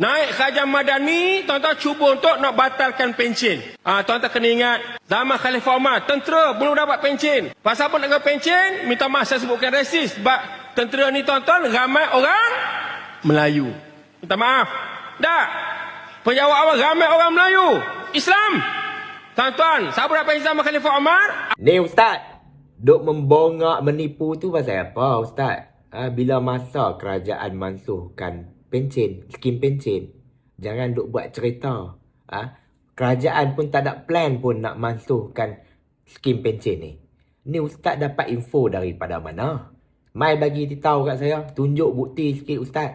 Naik kerajaan madani, tuan-tuan cuba untuk nak batalkan pencen. Ah, tuan-tuan kena ingat, zaman Khalifah Umar, tentera belum dapat pencen. Pasal nak dapat pencen? Minta maaf saya sebutkan resis. Sebab tentera ni tuan-tuan ramai orang Melayu. Minta maaf. Tak. Penjawab awal ramai orang Melayu. Islam. Tuan-tuan, siapa dapat pencen zaman Khalifah Umar? Ni Ustaz, duk membongak menipu tu pasal apa Ustaz? Ha, bila masa kerajaan mansuhkan pencen, skim pencen, jangan duk buat cerita. Ha, kerajaan pun tak ada plan pun nak mansuhkan skim pencen ni. Ni Ustaz dapat info daripada mana? Mai bagi tahu kat saya, tunjuk bukti sikit Ustaz.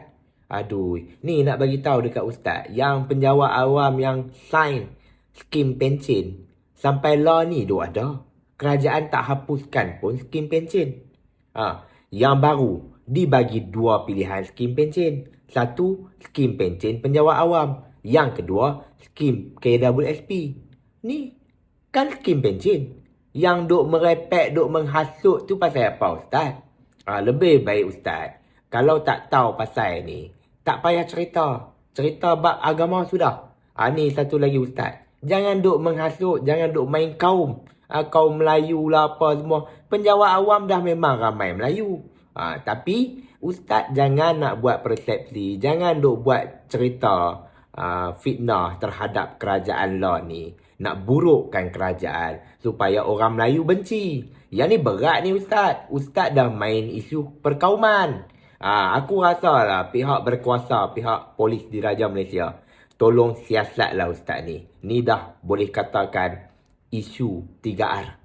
Aduh, ni nak bagi tahu dekat Ustaz yang penjawat awam yang sign skim pencen sampai law ni duk ada. Kerajaan tak hapuskan pun skim pencen. Ha, yang baru dibagi dua pilihan skim pencen. Satu, skim pencen penjawat awam. Yang kedua, skim KWSP. Ni kan skim pencen. Yang duk merepek, duk menghasut tu pasal apa Ustaz? Ha, lebih baik Ustaz. Kalau tak tahu pasal ni, tak payah cerita. Cerita bab agama sudah. Ha, ni satu lagi Ustaz. Jangan duk menghasut, jangan duk main kaum. Ha, kaum Melayu lah apa semua. Penjawat awam dah memang ramai Melayu. Ha, tapi Ustaz jangan nak buat persepsi. Jangan duk buat cerita uh, fitnah terhadap kerajaan law ni. Nak burukkan kerajaan supaya orang Melayu benci. Yang ni berat ni Ustaz. Ustaz dah main isu perkauman. Ha, aku rasa lah pihak berkuasa, pihak polis di Raja Malaysia. Tolong siasatlah Ustaz ni. Ni dah boleh katakan isu 3R.